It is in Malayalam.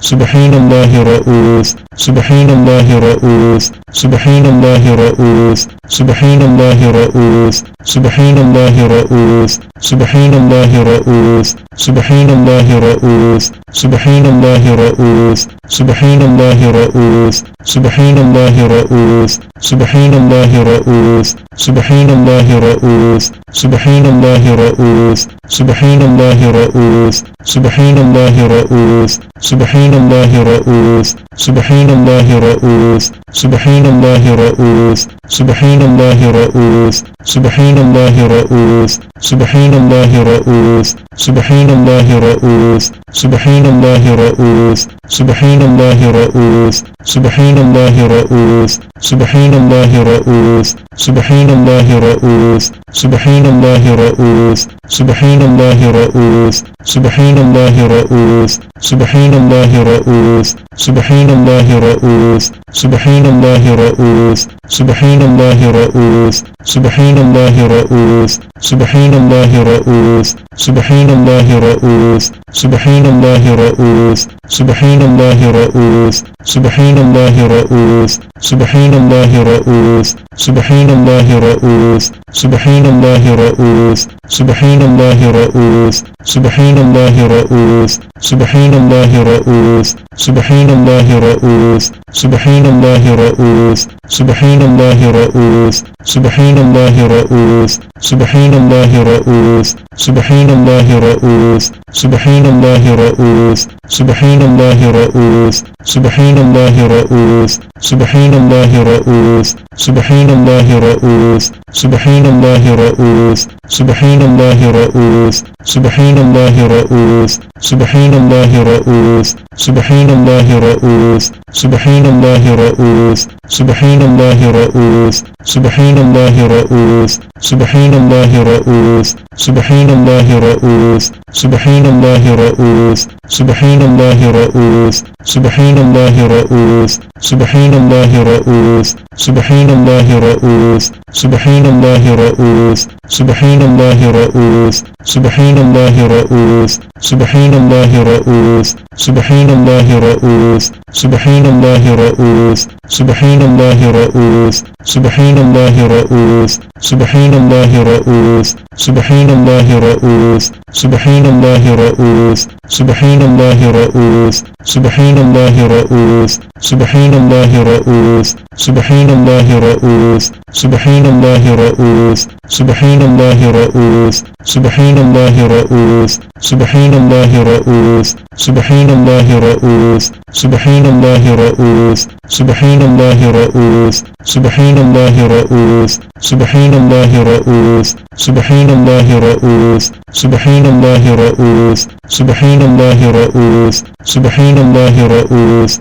سبحان الله رؤوف سبحان الله رؤوف سبحان الله رؤوف سبحان الله رؤوف سبحان الله رؤوف سبحان الله رؤوف سبحان الله رؤوف سبحان الله رؤوف سبحان الله رؤوف سبحان الله رؤوف سبحان الله رؤوف سبحان الله رؤوف سبحان الله رؤوف سبحان الله رؤوف سبحان الله رؤوف سبحان الله رؤوف سبحان الله رؤوف سبحان الله رؤوف سبحان الله رؤوف سبحان الله رؤوف سبحان الله رؤوف سبحان الله رؤوف سبحان الله رؤوف سبحان الله رؤوف سبحان الله رؤوف سبحان الله رؤوف سبحان الله رؤوف سبحان الله رؤوف سبحان الله رؤوف سبحان الله رؤوف سبحان الله رؤوف سبحان الله رؤوف سبحان الله رؤوف سبحان الله رؤوف سبحان الله رؤوف سبحان الله رؤوف سبحان الله رؤوف سبحان الله رؤوف سبحان الله رؤوف سبحان الله رؤوف سبحان الله رؤوف سبحان الله رؤوف سبحان الله رؤوف سبحان الله رؤوف سبحان الله رؤوف سبحان الله رؤوف سبحان الله رؤوف سبحان الله رؤوف سبحان الله رؤوف سبحان الله رؤوف سبحان الله رؤوف سبحان الله رؤوف سبحان الله رؤوف سبحان സുബ്ഹാനല്ലാഹി റഊഫ് സുബ്ഹാനല്ലാഹി റഊഫ് സുബ്ഹാനല്ലാഹി റഊഫ് സുബ്ഹാനല്ലാഹി റഊഫ് സുബ്ഹാനല്ലാഹി റഊഫ് സുബ്ഹാനല്ലാഹി റഊഫ് സുബ്ഹാനല്ലാഹി റഊഫ് സുബ്ഹാനല്ലാഹി റഊഫ് സുബ്ഹാനല്ലാഹി റഊഫ് സുബ്ഹാനല്ലാഹി റഊഫ് സുബ്ഹാനല്ലാഹി റഊഫ് സുബ്ഹാനല്ലാഹി റഊഫ് സുബ്ഹാനല്ലാഹി റഊഫ് سبحان الله رؤوف سبحان الله رؤوف سبحان الله رؤوف سبحان الله رؤوف سبحان الله رؤوف سبحان الله رؤوف سبحان الله رؤوف سبحان الله رؤوف سبحان الله رؤوف سبحان الله رؤوف سبحان الله رؤوف سبحان الله رؤوف سبحان الله رؤوف سبحان الله رؤوف سبحان الله رؤوف سبحان الله رؤوف سبحان الله رؤوف سبحان الله رؤوف سبحان الله رؤوف سبحان الله رؤوف سبحان الله رؤوف سبحان الله رؤوف سبحان الله رؤوف سبحان الله رؤوف سبحان الله رؤوف سبحان الله رؤوف سبحان الله رؤوف سبحان الله رؤوف سبحان الله رؤوف سبحان الله رؤوف سبحان الله رؤوف سبحان سبحان الله رؤوف. سبحان الله رؤوف. سبحان الله رؤوف.